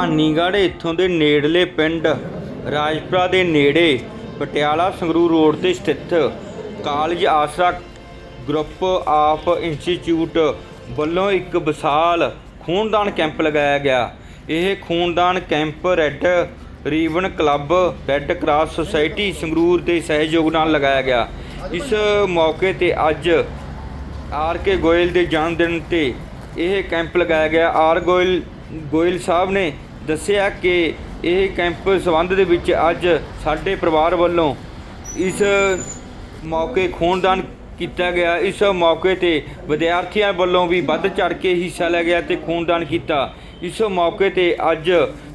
ਭਵਾਨੀਗੜ੍ਹ ਇੱਥੋਂ ਦੇ ਨੇੜਲੇ ਪਿੰਡ ਰਾਜਪੁਰਾ ਦੇ ਨੇੜੇ ਪਟਿਆਲਾ ਸੰਗਰੂਰ ਰੋਡ ਤੇ ਸਥਿਤ ਕਾਲਜ ਆਸਰਾ ਗਰੁੱਪ ਆਫ ਇੰਸਟੀਚਿਊਟ ਵੱਲੋਂ ਇੱਕ ਵਿਸ਼ਾਲ ਖੂਨਦਾਨ ਕੈਂਪ ਲਗਾਇਆ ਗਿਆ। ਇਹ ਖੂਨਦਾਨ camp red ribbon club, red cross society, Sangrur ਦੇ ਸਹਿਯੋਗ ਨਾਲ ਲਗਾਇਆ ਗਿਆ। ਇਸ ਮੌਕੇ ਤੇ ਅੱਜ ਆਰ ਕੇ ਗੋਇਲ ਦੇ ਜਨਮ ਦਿਨ ਤੇ ਇਹ ਕੈਂਪ ਲਗਾਇਆ ਗਿਆ। ਆਰ ਗੋਇਲ ਗੋਇਲ ਸਾਹਿਬ ਨੇ ਦੱਸਿਆ ਕਿ ਇਹ ਕੈਂਪ ਸੰਬੰਧ ਦੇ ਵਿੱਚ ਅੱਜ ਸਾਡੇ ਪਰਿਵਾਰ ਵੱਲੋਂ ਇਸ ਮੌਕੇ ਖੂਨਦਾਨ ਕੀਤਾ ਗਿਆ। ਇਸ ਮੌਕੇ ਤੇ ਵਿਦਿਆਰਥੀਆਂ ਵੱਲੋਂ ਵੀ ਵੱਧ ਚੜ ਕੇ ਹਿੱਸਾ ਲਿਆ ਗਿਆ ਤੇ ਖੂਨਦਾਨ ਕੀਤਾ। ਇਸ ਮੌਕੇ ਤੇ ਅੱਜ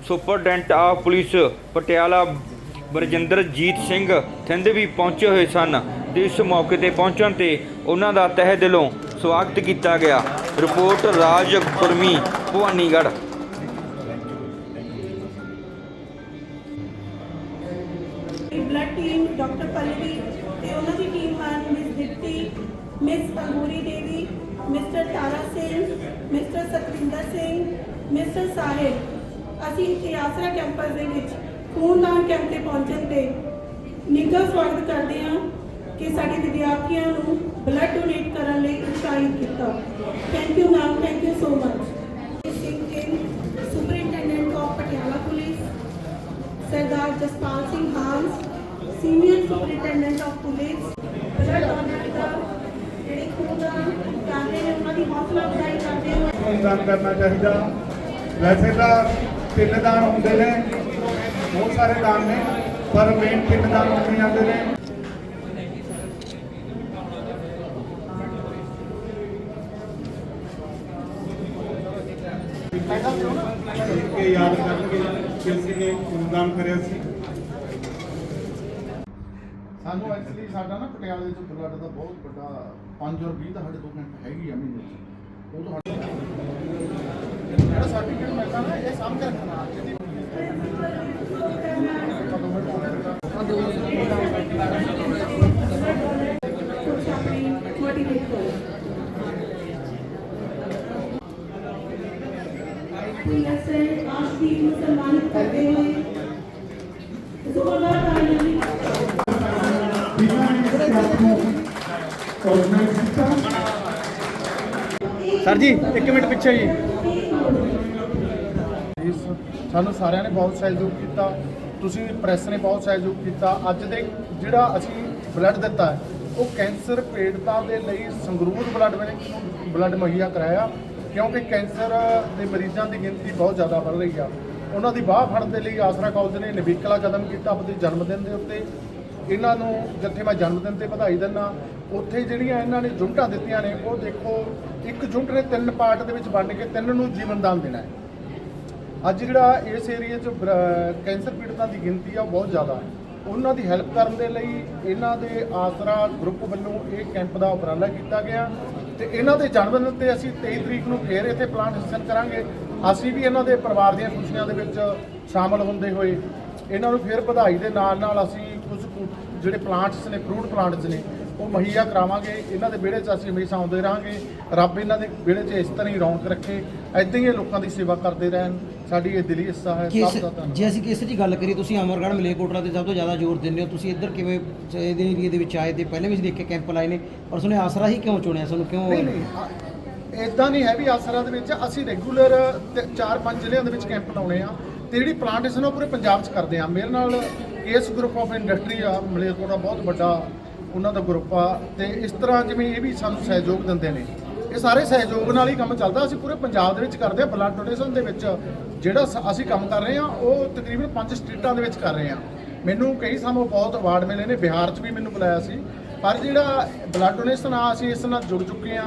superintendent of police Patiala Barjinderjit Singh Thind ਵੀ ਪਹੁੰਚੇ ਹੋਏ ਸਨ ਤੇ ਇਸ ਮੌਕੇ ਤੇ ਪਹੁੰਚਣ ਤੇ ਉਹਨਾਂ ਦਾ ਤਹਿ ਦਿਲੋਂ ਸਵਾਗਤ ਕੀਤਾ ਗਿਆ। Report Raj Kurmi Bhawanigarh. Blood team doctor Pallavi ਤੇ ਉਹਨਾਂ ਦੀ ਟੀਮ ਹਨ ਮਿਸ ਦਿੱਤੀ miss Anguri Devi mister Tara Singh mister Satvinder Singh mister Sahib ਅਸੀਂ ਇੱਥੇ ਆਸਰਾ ਕੈਂਪਸ ਦੇ ਵਿੱਚ ਖੂਨਦਾਨ ਕੈਂਪ ਤੇ ਪਹੁੰਚਣ ਤੇ ਨਿੱਘਾ ਸਵਾਗਤ ਕਰਦੇ ਹਾਂ ਕਿ ਸਾਡੇ ਵਿਦਿਆਰਥੀਆਂ ਨੂੰ ਬਲੱਡ ਡੋਨੇਟ ਕਰਨ ਲਈ ਉਤਸ਼ਾਹਿਤ ਕੀਤਾ। Thank you ma'am thank you senior superintendent of police blood donor ਦਾ ਜਿਹੜੇ ਕਰਦੇ ਨੇ ਉਹਨਾਂ ਦੀ ਹੌਸਲਾ ਅਫਜ਼ਾਈ ਕਰਦੇ ਹੋਏ ਕਰਨਾ ਚਾਹੀਦਾ। ਵੈਸੇ ਤਾਂ ਤਿੰਨ ਦਾਨ ਹੁੰਦੇ ਨੇ ਬਹੁਤ ਸਾਰੇ ਦਾਨ ਨੇ ਪਰ ਮੇਨ ਤਿੰਨ ਦਾਨ ਹੁੰਦੇ ਜਾਂਦੇ ਨੇ। ਇਹ ਯਾਦ ਕਰਨਗੇ ਕਿ ਅਸੀਂ ਨੇ ਖੂਨਦਾਨ ਕਰਿਆ ਸੀ। ਸਾਨੂੰ ਐਕਚੁਅਲੀ ਸਾਡਾ ਨਾ ਪਟਿਆਲੇ ਚ ਬਲੱਡ ਦਾ ਬਹੁਤ ਵੱਡਾ 5 ਔਰ 20 ਦਾ ਸਾਡੇ ਦੋ ਘੰਟੇ ਹੈਗੀ ਆ ਮਹੀਨੇ ਚ। ਉਹ ਤੁਹਾਡਾ ਜਿਹੜਾ ਸਰਟੀਫਿਕੇਟ ਮਿਲਦਾ ਨਾ, ਇਹ ਸਾਂਭ ਕੇ ਰੱਖਣਾ ਜਿਹਦੀ ਕੁਝ ਆਪਣੀ ਮੋਟੀਵੇਟ ਕਰੋ ਪੀਐਸਐਲ ਆਸ਼ਕੀ ਨੂੰ ਸਨਮਾਨਿਤ ਕਰਦੇ ਹੋਏ ਜ਼ੋਰਦਾਰ ਤਾਲੀਆਂ ਦੀ ਸਰ ਜੀ 1 ਮਿੰਟ ਪਿੱਛੇ ਜੀ। ਇਸ ਸਾਨੂੰ ਸਾਰਿਆਂ ਨੇ ਬਹੁਤ ਸਹਿਯੋਗ ਕੀਤਾ। ਤੁਸੀਂ ਪ੍ਰੈਸ ਨੇ ਬਹੁਤ ਸਹਿਯੋਗ ਕੀਤਾ। ਅੱਜ ਦੇ ਜਿਹੜਾ ਅਸੀਂ ਬਲੱਡ ਦਿੱਤਾ ਹੈ, ਉਹ ਕੈਂਸਰ ਪੀੜਤਾਂ ਦੇ ਲਈ ਸੰਗਰੂਰ ਬਲੱਡ ਬੈਂਕ ਬਲੱਡ ਮੁਹੱਈਆ ਕਰਾਇਆ। ਕਿਉਂਕਿ ਕੈਂਸਰ ਦੇ ਮਰੀਜ਼ਾਂ ਦੀ ਗਿਣਤੀ ਬਹੁਤ ਜ਼ਿਆਦਾ ਵੱਧ ਰਹੀ ਆ। ਉਹਨਾਂ ਦੀ ਬਾਹ ਫੜਨ ਦੇ ਲਈ ਆਸਰਾ ਕਾਲਜ ਨੇ ਨਵੀਕਲਾ ਕਦਮ ਕੀਤਾ ਆਪਣੇ ਜਨਮ ਦਿਨ ਦੇ ਉੱਤੇ। ਇਹਨਾਂ ਨੂੰ ਜਿੱਥੇ ਮੈਂ ਜਨਮ ਦਿਨ ਤੇ ਵਧਾਈ ਦਿੰਦਾ, ਉੱਥੇ ਜਿਹੜੀਆਂ ਇਹਨਾਂ ਨੇ ਜੁੰਟਾਂ ਦਿੱਤੀਆਂ ਨੇ, ਉਹ ਦੇਖੋ, ਇੱਕ ਜੁੰਟ ਨੇ ਤਿੰਨ ਪਾਰਟ ਦੇ ਵਿੱਚ ਵੰਡ ਕੇ ਤਿੰਨ ਨੂੰ ਜੀਵਨ ਦਾਨ ਦੇਣਾ ਹੈ। ਅੱਜ ਜਿਹੜਾ ਇਸ ਏਰੀਆ 'ਚ ਕੈਂਸਰ ਪੀੜਤਾਂ ਦੀ ਗਿਣਤੀ ਆ, ਉਹ ਬਹੁਤ ਜ਼ਿਆਦਾ ਹੈ। ਉਹਨਾਂ ਦੀ ਹੈਲਪ ਕਰਨ ਦੇ ਲਈ ਇਹਨਾਂ ਦੇ ਆਸਰਾ ਗਰੁੱਪ ਵੱਲੋਂ ਇਹ ਕੈਂਪ ਦਾ ਉਪਰਾਲਾ ਕੀਤਾ ਗਿਆ ਤੇ ਇਹਨਾਂ ਦੇ ਜਨਮ ਦਿਨ ਤੇ ਅਸੀਂ 23 ਤਰੀਕ ਨੂੰ ਫੇਰ ਇੱਥੇ ਪਲਾਂਟ ਸੈਸ਼ਨ ਕਰਾਂਗੇ। ਅਸੀਂ ਵੀ ਇਹਨਾਂ ਦੇ ਪਰਿਵਾਰ ਦੀਆਂ ਖੁਸ਼ੀਆਂ ਦੇ ਵਿੱਚ ਸ਼ਾਮਲ ਹੁੰਦੇ ਹੋਏ ਇਹਨਾਂ ਨੂੰ ਫੇਰ ਵਧਾਈ ਦੇ ਨਾਲ ਨਾਲ ਅਸੀਂ ਕੁਝ ਕੁ ਜਿਹੜੇ ਪਲਾਂਟਸ ਨੇ ਫਰੂਟ ਪਲਾਂਟਸ ਨੇ ਉਹ ਮੁਹੱਈਆ ਕਰਾਵਾਂਗੇ। ਇਹਨਾਂ ਦੇ ਵਿਹੜੇ 'ਚ ਅਸੀਂ ਹਮੇਸ਼ਾ ਆਉਂਦੇ ਰਹਾਂਗੇ। ਰੱਬ ਇਹਨਾਂ ਦੇ ਵਿਹੜੇ 'ਚ ਇਸ ਤਰ੍ਹਾਂ ਹੀ ਰੌਣਕ ਰੱਖੇ। ਐਦਾਂ ਹੀ ਇਹ ਲੋਕਾਂ ਦੀ ਸੇਵਾ ਕਰਦੇ ਰਹਿਣ। ਸਾਡੀ ਇਹ ਦਿਲੀ ਹਿੱਸਾ ਹੈ। ਕਿਸ ਸਭ ਦਾ ਧੰਨਵਾਦ। ਜੇ ਅਸੀਂ ਕਿਸ ਦੀ ਗੱਲ ਕਰੀਏ ਤੁਸੀਂ ਅਮਰਗੜ੍ਹ ਮਲੇਕੋਟਲਾ ਤੇ ਸਭ ਤੋਂ ਜ਼ਿਆਦਾ ਜ਼ੋਰ ਦਿੰਦੇ ਹੋ। ਤੁਸੀਂ ਇੱਧਰ ਕਿਵੇਂ ਇਹਦੇ ਏਰੀਏ ਦੇ ਵਿੱਚ ਆਏ ਤੇ ਪਹਿਲੇ ਵੀ ਅਸੀਂ ਦੇਖੇ ਕੈਂਪ ਲਾਏ ਨੇ। ਪਰ ਸੁਣੇ ਆਸਰਾ ਹੀ ਕਿਉਂ ਚੁਣਿਆ? ਸਾਨੂੰ ਕਿਉਂ ਨਹੀਂ ਨਹੀਂ ਇਦਾਂ ਨਹੀਂ ਹੈ ਵੀ ਆਸਰਾ ਦੇ ਵਿੱਚ ਅਸੀਂ ਰੈਗੂਲਰ ਚਾਰ ਪੰਜ ਜ਼ਿਲ੍ਹਿਆਂ ਦੇ ਵਿੱਚ ਕੈਂਪ ਲਾਉਣੇ ਆ। ਤੇ ਜਿਹੜੀ ਪਲਾਂਟੇਸ਼ਨ ਉਹ ਪੂਰੇ ਪੰਜਾਬ 'ਚ ਕਰਦੇ ਆ। ਮੇਰੇ ਨਾਲ ਇਸ ਗਰੁੱਪ ਆਫ ਇੰਡਸਟਰੀ ਆ ਮਲੇਰਕੋਟਲਾ ਬਹੁਤ ਵੱਡਾ ਉਹਨਾਂ ਦਾ ਗਰੁੱਪ ਆ, ਤੇ ਇਸ ਤਰ੍ਹਾਂ ਜਿਵੇਂ ਇਹ ਵੀ ਸਾਨੂੰ ਸਹਿਯੋਗ ਦਿੰਦੇ ਨੇ। ਇਹ ਸਾਰੇ ਸਹਿਯੋਗ ਨਾਲ ਹੀ ਕੰਮ ਚੱਲਦਾ, ਅਸੀਂ ਪੂਰੇ ਪੰਜਾਬ ਦੇ ਵਿੱਚ ਕਰਦੇ ਆ ਬਲੱਡ ਡੋਨੇਸ਼ਨ ਦੇ ਵਿੱਚ ਜਿਹੜਾ ਸ- ਅਸੀਂ ਕੰਮ ਕਰ ਰਹੇ ਆ ਉਹ ਤਕਰੀਬਨ ਪੰਜ ਸਟੇਟਾਂ ਦੇ ਵਿੱਚ ਕਰ ਰਹੇ ਆ ਮੈਨੂੰ ਕਈ ਸਾਨੂੰ ਬਹੁਤ ਅਵਾਰਡ ਮਿਲੇ ਨੇ, ਬਿਹਾਰ 'ਚ ਵੀ ਮੈਨੂੰ ਬੁਲਾਇਆ ਸੀ। ਪਰ ਜਿਹੜਾ ਬਲੱਡ ਡੋਨੇਸ਼ਨ ਆ, ਅਸੀਂ ਇਸ ਨਾਲ ਜੁੜ ਚੁੱਕੇ ਆ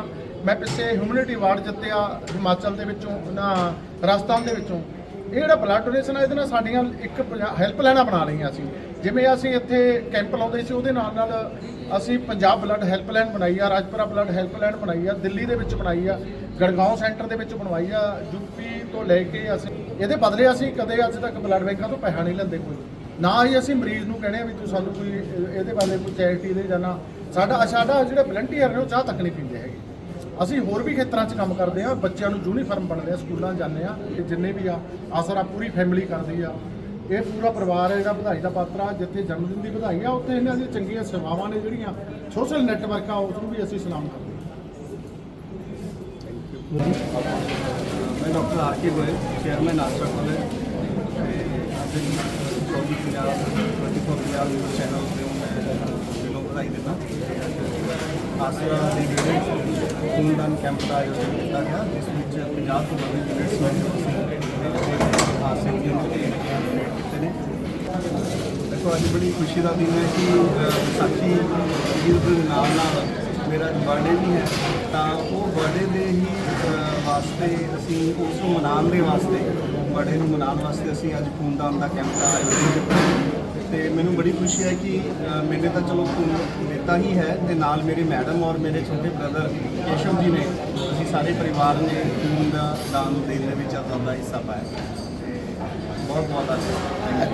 ਮੈਂ ਪਿੱਛੇ ਹਿਊਮਨਿਟੀ ਅਵਾਰਡ ਜਿੱਤਿਆ ਹਿਮਾਚਲ ਦੇ ਵਿੱਚੋਂ, ਨਾ ਰਾਜਸਥਾਨ ਦੇ ਵਿੱਚੋਂ। ਇਹ ਜਿਹੜਾ ਬਲੱਡ ਡੋਨੇਸ਼ਨ ਆ, ਇਹਦੇ ਨਾਲ ਸਾਡੀਆਂ ਇੱਕ ਹੈਲਪ ਲਾਈਨਾਂ ਬਣਾ ਲਈਆਂ ਅਸੀਂ। ਜਿਵੇਂ ਅਸੀਂ ਇੱਥੇ ਕੈਂਪ ਲਾਉਂਦੇ ਸੀ, ਉਹਦੇ ਨਾਲ ਨਾਲ ਅਸੀਂ ਪੰਜਾਬ ਬਲੱਡ ਹੈਲਪਲਾਈਨ ਬਣਾਈ ਆ, ਰਾਜਪੁਰਾ ਬਲੱਡ ਹੈਲਪਲਾਈਨ ਬਣਾਈ ਆ, ਦਿੱਲੀ ਦੇ ਵਿੱਚ ਬਣਾਈ ਆ ਗੜਗਾਉਂ ਸੈਂਟਰ ਦੇ ਵਿੱਚ ਬਣਵਾਈ ਆ ਯੂਪੀ ਤੋਂ ਲੈ ਕੇ ਅਸੀਂ ਇਹਦੇ ਬਦਲੇ ਅਸੀਂ ਕਦੇ ਅੱਜ ਤੱਕ ਬਲੱਡ ਬੈਂਕਾਂ ਤੋਂ ਪੈਸਾ ਨਹੀਂ ਲੈਂਦੇ ਕੋਈ। ਨਾ ਹੀ ਅਸੀਂ ਮਰੀਜ਼ ਨੂੰ ਕਹਿੰਦੇ ਆ ਵੀ ਤੂੰ ਸਾਨੂੰ ਕੋਈ, ਇਹਦੇ ਬਾਰੇ ਕੋਈ ਚੈਰਿਟੀ ਦੇ ਜਾਣਾ ਸਾਡਾ ਸਾਡਾ ਜਿਹੜੇ ਵਲੰਟੀਅਰ ਨੇ ਉਹ ਚਾਹ ਤੱਕ ਨਹੀਂ ਪੀਂਦੇ ਹੈਗੇ। ਅਸੀਂ ਹੋਰ ਵੀ ਖੇਤਰਾਂ 'ਚ ਕੰਮ ਕਰਦੇ ਆ ਬੱਚਿਆਂ ਨੂੰ ਯੂਨੀਫਾਰਮ ਬਣਦੇ ਆ ਸਕੂਲਾਂ ਜਾਂਦੇ ਆ ਤੇ ਜਿੰਨੇ ਵੀ ਆ, ਆਸਰਾ ਪੂਰੀ ਫੈਮਿਲੀ ਕਰਦੀ ਆ। ਇਹ ਪੂਰਾ ਪਰਿਵਾਰ ਹੈ, ਜਿਹੜਾ ਵਧਾਈ ਦਾ ਪਾਤਰ ਆ, ਜਿੱਥੇ ਜਨਮ ਦਿਨ ਦੀ ਵਧਾਈ ਆ, ਉੱਥੇ ਇਹਨਾਂ ਦੀਆਂ ਚੰਗੀਆਂ ਸੇਵਾਵਾਂ ਨੇ ਜਿਹੜੀਆਂ ਸੋਸ਼ਲ ਨੈਟਵਰਕ ਆ, ਉਸ ਨੂੰ ਵੀ ਅਸੀਂ ਸਲਾਮ ਕਰਦੇ ਮੈਂ doctor R K Goyal chairman Aasra college ਤੇ ਅੱਜ ਚੌਵੀ ਪੰਜਾਬ 24 ਪੰਜਾਬ ਨਿਊਜ਼ ਚੈਨਲ ਤੇ ਮੈਂ ਦਿਲੋਂ ਵਧਾਈ ਦਿੰਦਾ। ਆਸਰਾ ਦੇ ਜਿਹੜੇ ਖੂਨਦਾਨ ਕੈਂਪ ਦਾ ਆਯੋਜਨ ਕੀਤਾ ਗਿਆ ਜਿਸ ਵਿੱਚ 50 ਤੋਂ ਵੱਧ ਯੂਨਿਟਸ ਨੇ ਅਸੀਂ ਹਾਸਿਲ ਕੀਤੇ ਨੇ। ਦੇਖੋ ਅੱਜ ਬੜੀ ਖੁਸ਼ੀ ਦਾ ਦਿਨ ਹੈ ਕਿ ਅ, ਵਿਸਾਖੀ ਦੇ ਨਾਲ ਨਾਲ ਮੇਰਾ ਬਰਥਡੇ ਵੀ ਹੈ ਤਾਂ ਉਹ ਬਰਥਡੇ ਦੇ ਹੀ ਵਾਸਤੇ ਅਸੀਂ ਉਸ ਨੂੰ ਮਨਾਉਣ ਦੇ ਵਾਸਤੇ ਬਰਥਡੇ ਨੂੰ ਮਨਾਉਣ ਵਾਸਤੇ ਅਸੀਂ ਅੱਜ ਖੂਨਦਾਨ ਦਾ ਕੈਂਪ ਦਾ ਆਯੋਜਨ ਕੀਤਾ ਤੇ ਮੈਨੂੰ ਬੜੀ ਖੁਸ਼ੀ ਹੈ ਕਿ ਅ, ਮੈਨੇ ਤਾਂ ਚਲੋ ਖੂਨ ਹੀ ਹੈ ਤੇ ਨਾਲ ਮੇਰੇ ਮੈਡਮ ਔਰ ਮੇਰੇ ਛੋਟੇ ਬ੍ਰਦਰ ਕੇਸ਼ਵ ਜੀ ਨੇ ਅਸੀਂ ਸਾਰੇ ਪਰਿਵਾਰ ਨੇ ਖੂਨ ਦਾ ਦਾਨ ਦੇਣ ਦੇ ਵਿੱਚ ਆਪਣਾ ਹਿੱਸਾ ਪਾਇਆ। ਬਹੁਤ ਬਹੁਤ ਧੰਨਵਾਦ।